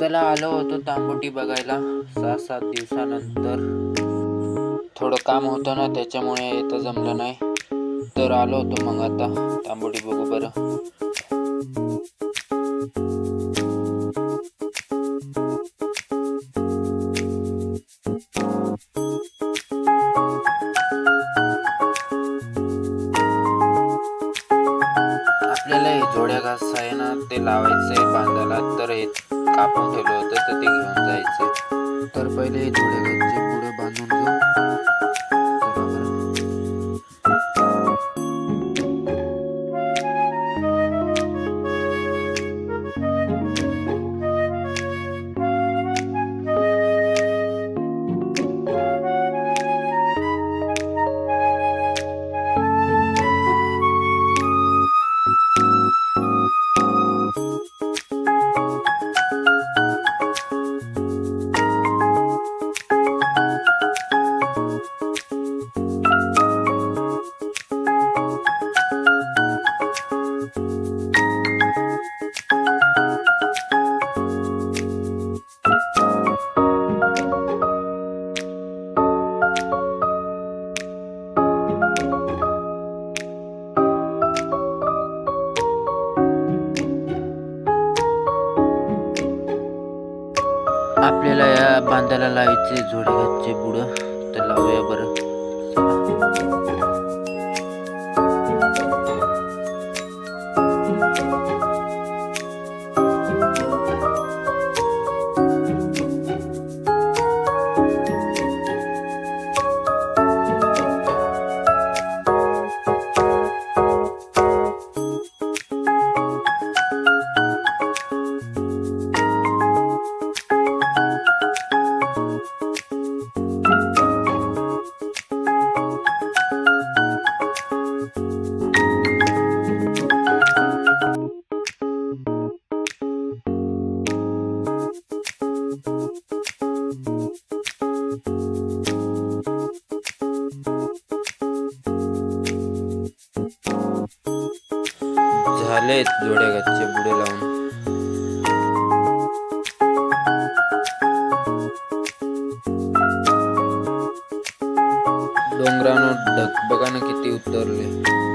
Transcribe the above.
चला आलो होतो तांबोटी बघायला. सहा सात दिवसानंतर थोडं काम होतं ना त्याच्यामुळे येतं जमलं नाही. तर आलो होतो मग आता तांबोटी बघू बरं. आपल्याला हे जोड्या घास आहे ना ते लावायचं आहे बांधायला. तर येत कापून ठेवलं होतं तर ते घेऊन जायचे. तर पहिले हे जोड्या घासचे पुढे बांधून घेऊ. आपल्याला या बांधायला लावायचे जोडे घातचे बुडं. तर लावूया बरं. झालेत जोड्या घातचे पुढे लावून. डोंगरानं ढग किती उतरले.